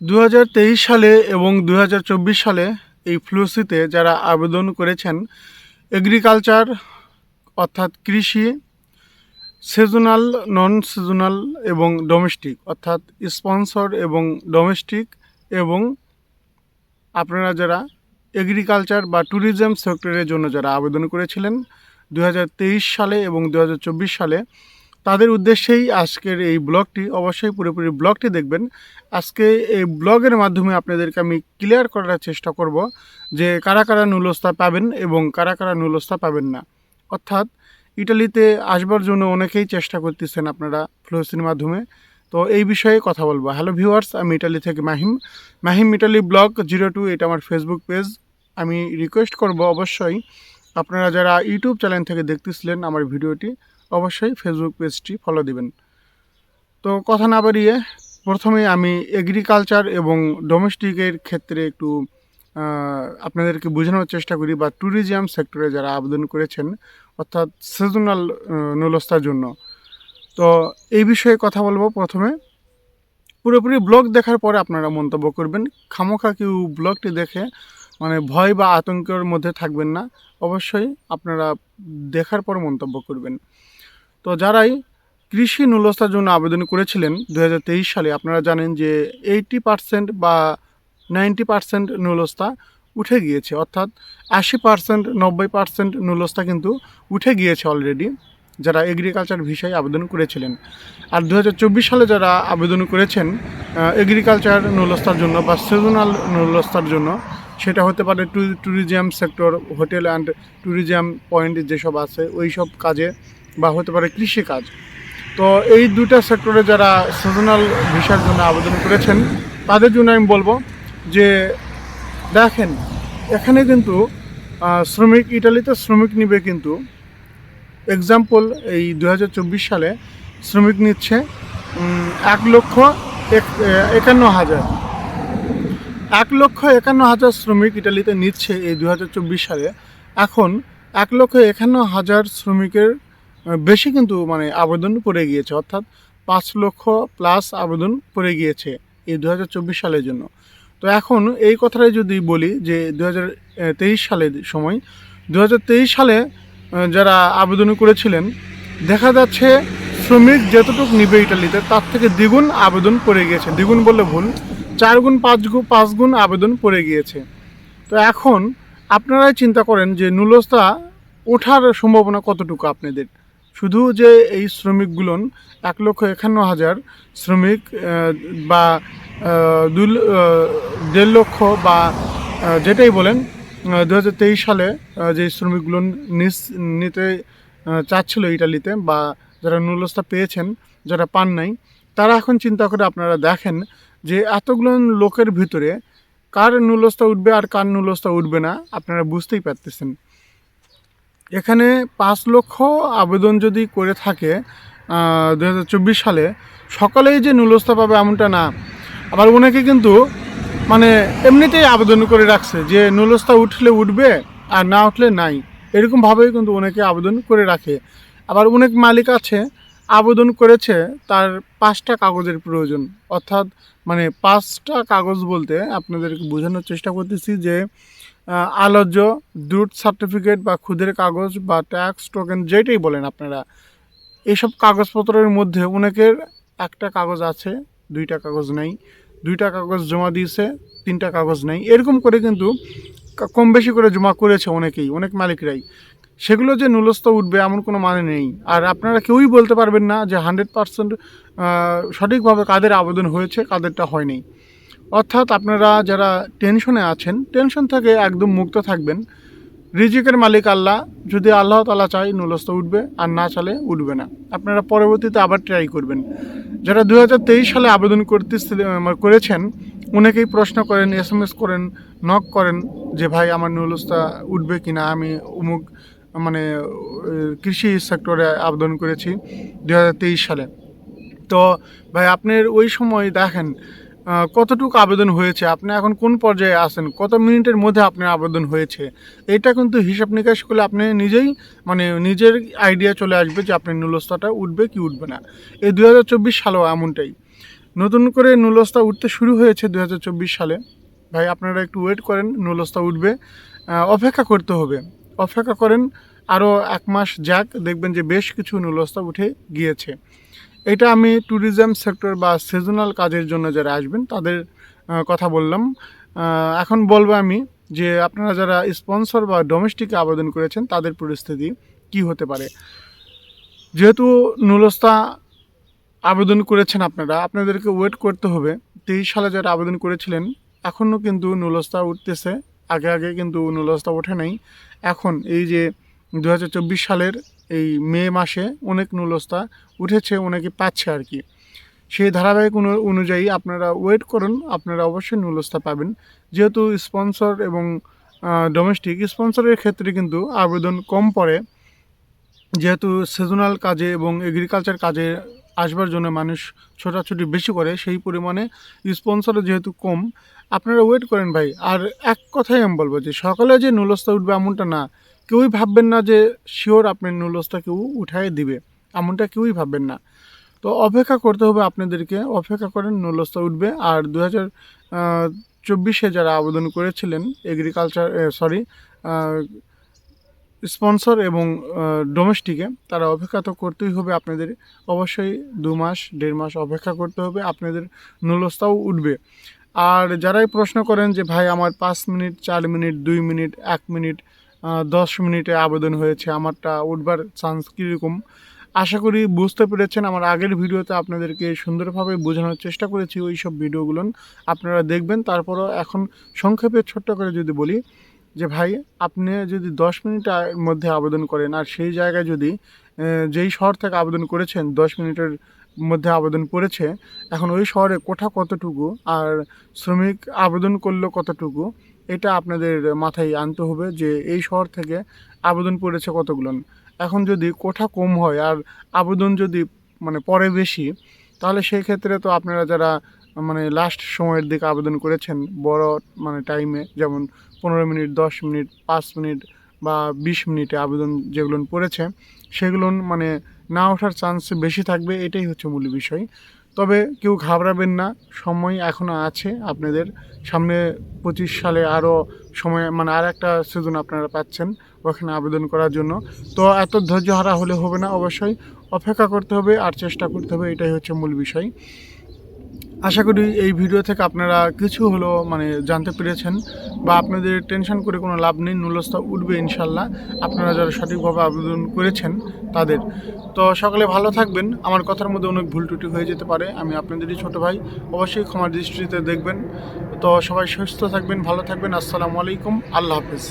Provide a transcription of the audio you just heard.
দু হাজার তেইশ সালে এবং দু হাজার চব্বিশ সালে এই ফ্লুসিতে যারা আবেদন করেছেন এগ্রিকালচার অর্থাৎ কৃষি সিজনাল নন সিজনাল এবং ডোমেস্টিক অর্থাৎ স্পন্সর এবং ডোমেস্টিক এবং আপনারা যারা এগ্রিকালচার বা ট্যুরিজম সেক্টরের জন্য যারা আবেদন করেছিলেন দু হাজার তেইশ সালে এবং দু হাজার চব্বিশ সালে তাদের উদ্দেশ্যেই আজকের এই ব্লগটি অবশ্যই পুরোপুরি ব্লগটি দেখবেন। আজকে এই ব্লগের মাধ্যমে আপনাদেরকে আমি ক্লিয়ার করার চেষ্টা করব যে কারা কারা নুলস্তা পাবেন এবং কারা কারা নুলস্তা পাবেন না। অর্থাৎ ইটালিতে আসবার জন্য অনেকেই চেষ্টা করতেছেন আপনারা ফ্লোসির মাধ্যমে। তো এই বিষয়ে কথা বলব। হ্যালো ভিউয়ার্স, আমি ইটালি থেকে Mahim. Mahim Italy blog zero two এটা আমার ফেসবুক পেজ। আমি রিকোয়েস্ট করব অবশ্যই আপনারা যারা ইউটিউব চ্যানেল থেকে দেখতেছিলেন আমার ভিডিওটি অবশ্যই ফেসবুক পেজটি ফলো দিবেন। তো কথা না বাড়িয়ে প্রথমে আমি এগ্রিকালচার এবং ডোমেস্টিকের ক্ষেত্রে একটু আপনাদেরকে বোঝানোর চেষ্টা করি বা ট্যুরিজম সেক্টরে যারা আবেদন করেছেন, অর্থাৎ সিজনাল নুলস্তার জন্য। তো এই বিষয়ে কথা বলব প্রথমে। পুরোপুরি ব্লগ দেখার পরে আপনারা মন্তব্য করবেন। খামোখা কেউ ব্লগটি দেখে মানে ভয় বা আতঙ্কের মধ্যে থাকবেন না। অবশ্যই আপনারা দেখার পর মন্তব্য করবেন। তো যারাই কৃষি নুলস্তার জন্য আবেদন করেছিলেন দু হাজার তেইশ সালে, আপনারা জানেন যে এইটি পার্সেন্ট বা নাইনটি পার্সেন্ট নুলস্তা উঠে গিয়েছে। অর্থাৎ আশি পার্সেন্ট, নব্বই পার্সেন্ট নুলস্তা কিন্তু উঠে গিয়েছে অলরেডি যারা এগ্রিকালচার ভিসায় আবেদন করেছিলেন। আর দু হাজার চব্বিশ সালে যারা আবেদন করেছেন এগ্রিকালচার নুলস্তার জন্য বা সিজনাল নুলস্তার জন্য, সেটা হতে পারে two- tourism sector hotel and tourism point যেসব আছে ওই সব কাজে বা হতে পারে কৃষিকাজ। তো এই দুটা সেক্টরে যারা সিজনাল ভিসার জন্য আবেদন করেছেন, তাদের জন্য আমি বলব যে, দেখেন, এখানে কিন্তু শ্রমিক, ইটালিতে শ্রমিক নিবে কিন্তু এক্সাম্পল এই দু হাজার চব্বিশ সালে শ্রমিক নিচ্ছে এক লক্ষ এক- একান্ন হাজার। এক লক্ষ একান্ন হাজার শ্রমিক ইটালিতে নিচ্ছে এই দু হাজার চব্বিশ সালে। এখন এক লক্ষ একান্ন হাজার শ্রমিকের বেশি কিন্তু মানে আবেদন পড়ে গিয়েছে, অর্থাৎ পাঁচ লক্ষ প্লাস আবেদন পড়ে গিয়েছে এই দু হাজার চব্বিশ সালের জন্য। তো এখন এই কথাটাই যদি বলি যে দু হাজার তেইশ সালের সময় দু হাজার তেইশ সালে যারা আবেদন করেছিলেন, দেখা যাচ্ছে শ্রমিক যতটুকু নিবে ইটালিতে, তার থেকে দ্বিগুণ আবেদন পড়ে গিয়েছে। দ্বিগুণ বললে ভুল, চার গুণ, পাঁচ গুণ পাঁচ গুণ আবেদন পড়ে গিয়েছে। তো এখন আপনারাই চিন্তা করেন যে নুলস্তা ওঠার সম্ভাবনা কতটুকু আপনাদের? শুধু যে এই শ্রমিকগুলোন এক লক্ষ একান্ন হাজার শ্রমিক বা আহ, দেড় লক্ষ বা যেটাই বলেন দু হাজার তেইশ সালে যে শ্রমিকগুলো নিস- নিতে চাচ্ছিল ইটালিতে বা যারা নুলস্তা পেয়েছেন যারা পান নাই তারা এখন চিন্তা করে আপনারা দেখেন যে এতগুলো লোকের ভিতরে কার নুলস্তা উঠবে আর কার নুলস্তা উঠবে না আপনারা বুঝতেই পারতেছেন। এখানে পাঁচ লক্ষ আবেদন যদি করে থাকে দু হাজার চব্বিশ সালে, সকালেই যে নুলস্থা পাবে এমনটা না। আবার অনেকে কিন্তু মানে এমনিতেই আবেদন করে রাখছে যে নুলস্থা উঠলে উঠবে আর না উঠলে নাই। এরকমভাবেই কিন্তু ওনাকে আবেদন করে রাখে। আবার অনেক মালিক আছে আবেদন করেছে তার পাঁচটা কাগজের প্রয়োজন। অর্থাৎ মানে পাঁচটা কাগজ বলতে আপনাদেরকে বোঝানোর চেষ্টা করতেছি যে আলোচ্য দ্রুত সার্টিফিকেট বা খুদের কাগজ বা ট্যাক্স টোকেন যেটাই বলেন আপনারা, এসব কাগজপত্রের মধ্যে অনেকের একটা কাগজ আছে, দুইটা কাগজ নেই, দুইটা কাগজ জমা দিয়েছে, তিনটা কাগজ নেই। এরকম করে কিন্তু কম বেশি করে জমা করেছে অনেকেই, অনেক মালিকরাই। সেগুলো যে নুলস্ত উঠবে এমন কোনো মানে নেই। আর আপনারা কেউই বলতে পারবেন না যে হান্ড্রেড পারসেন্ট সঠিকভাবে কাদের আবেদন হয়েছে, কাদেরটা হয়নি। অর্থাৎ আপনারা যারা টেনশনে আছেন, টেনশন থেকে একদম মুক্ত থাকবেন। রিজিকের মালিক আল্লাহ, যদি আল্লাহ তালা চায় নুলস্ত উঠবে, আর না চালে উঠবে না। আপনারা পরবর্তীতে আবার ট্রাই করবেন। যারা দু হাজার তেইশ সালে আবেদন করতে করেছেন, অনেকেই প্রশ্ন করেন এস করেন নক করেন যে, ভাই, আমার নুলস্তা উঠবে কি না আমি অমুক মানে কৃষি সেক্টরে আবেদন করেছি দু হাজার তেইশ সালে। তো ভাই আপনার ওই সময় দেখেন কতটুকু আবেদন হয়েছে? আপনি এখন কোন পর্যায়ে আছেন? কত মিনিটের মধ্যে আপনার আবেদন হয়েছে? এটা কিন্তু হিসাব নিকাশ করলে আপনি নিজেই মানে নিজের আইডিয়া চলে আসবে যে আপনার নুলস্তাটা উঠবে কি উঠবে না। এই দু হাজার চব্বিশ সালেও এমনটাই। নতুন করে নুলস্তা উঠতে শুরু হয়েছে দু হাজার চব্বিশ সালে। ভাই, আপনারা একটু ওয়েট করেন নুলস্তা উঠবে। অপেক্ষা করতে হবে। অপেক্ষা করেন আরও এক মাস যাক, দেখবেন যে বেশ কিছু নুলস্তা উঠে গিয়েছে। এটা আমি ট্যুরিজম সেক্টর বা সিজনাল কাজের জন্য যারা আসবেন, তাদের কথা বললাম। এখন বলব আমি যে আপনারা যারা স্পন্সর বা ডোমেস্টিকে আবেদন করেছেন, তাদের পরিস্থিতি কি হতে পারে? যেহেতু নুলস্তা আবেদন করেছেন আপনারা, আপনাদেরকে ওয়েট করতে হবে। তেইশ সালে যারা আবেদন করেছিলেন এখনও কিন্তু নুলস্তা উঠতেছে। আগে আগে কিন্তু নুলস্তা ওঠে নাই। এখন এই যে দু হাজার চব্বিশ সালের এই মে মাসে অনেক নুলস্তা উঠেছে, অনেকে পাচ্ছে আর কি। সেই ধারাবাহিক অনুযায়ী আপনারা ওয়েট করুন, আপনারা অবশ্যই নুলস্তা পাবেন। যেহেতু স্পন্সর এবং ডোমেস্টিক স্পন্সরের ক্ষেত্রে কিন্তু আবেদন কম পড়ে। যেহেতু সিজনাল কাজে এবং এগ্রিকালচার কাজে আসবার জন্য মানুষ ছোটাছুটি বেশি করে, সেই পরিমাণে স্পন্সরও যেহেতু কম, আপনারা ওয়েট করেন ভাই। আর এক কথাই আমি বলব যে, সকালে যে নুলস্তা উঠবে এমনটা না। কেউই ভাববেন না যে শিওর আপনার নুলস্তা কেউ উঠাই দিবে। এমনটা কেউই ভাববেন না। তো অপেক্ষা করতে হবে আপনাদেরকে, অপেক্ষা করেন নুলস্তা উঠবে। আর দু হাজার চব্বিশে যারা আবেদন করেছিলেন এগ্রিকালচার সরি স্পন্সর এবং ডোমেস্টিকে তারা অপেক্ষা তো করতেই হবে আপনাদের। অবশ্যই দু মাস, দেড় মাস অপেক্ষা করতে হবে, আপনাদের নুলস্তাও উঠবে। আর যারাই প্রশ্ন করেন যে, ভাই, আমার পাঁচ মিনিট, চার মিনিট, দুই মিনিট, এক মিনিট দশ মিনিটে আবেদন হয়েছে, আমারটা উঠবার চান্স কীরকম? আশা করি বুঝতে পেরেছেন, আমার আগের ভিডিওতে আপনাদেরকে সুন্দরভাবে বোঝানোর চেষ্টা করেছি ওই সব ভিডিওগুলো। আপনারা দেখবেন, তারপরও এখন সংক্ষেপে ছোট্ট করে যদি বলি যে ভাই, আপনি যদি দশ মিনিটের মধ্যে আবেদন করেন আর সেই জায়গায় যদি যেই শহর থেকে আবেদন করেছেন, দশ মিনিটের মধ্যে আবেদন পড়েছে এখন ওই শহরে কোঠা কতটুকু আর শ্রমিক আবেদন করল কতটুকু, এটা আপনাদের মাথায় আনতে হবে যে এই শহর থেকে আবেদন পড়েছে কতগুলো। এখন যদি কোঠা কম হয় আর আবেদন যদি মানে পরে বেশি, তাহলে সেই ক্ষেত্রে তো আপনারা যারা মানে লাস্ট সময়ের দিকে আবেদন করেছেন, বড় মানে টাইমে যেমন পনেরো মিনিট, দশ মিনিট, পাঁচ মিনিট বা বিশ মিনিটে আবেদন যেগুলো পড়েছে, সেগুলো মানে না ওঠার চান্স বেশি থাকবে, এটাই হচ্ছে মূল বিষয়। তবে কেউ ঘাবড়াবেন না, সময় এখনও আছে আপনাদের। সামনে পঁচিশ সালে আরও সময় মানে আর একটা সিজন আপনারা পাচ্ছেন ওখানে আবেদন করার জন্য। তো এত ধৈর্য হারা হলে হবে না, অবশ্যই অপেক্ষা করতে হবে আর চেষ্টা করতে হবে, এটাই হচ্ছে মূল বিষয়। আশা করি এই ভিডিও থেকে আপনারা কিছু হলো মানে জানতে পেরেছেন বা আপনাদের টেনশন করে কোনো লাভ নেই নুলস্থা উঠবে ইনশাল্লাহ। আপনারা যারা সঠিকভাবে আবেদন করেছেন তাদের। তো সকালে ভালো থাকবেন। আমার কথার মধ্যে অনেক ভুল ত্রুটি হয়ে যেতে পারে। আমি আপনাদেরই ছোট ভাই। অবশ্যই ক্ষমার দৃষ্টিতে দেখবেন। তো সবাই সুস্থ থাকবেন, ভালো থাকবেন। আসসালামু আলাইকুম। আল্লাহ হাফেজ।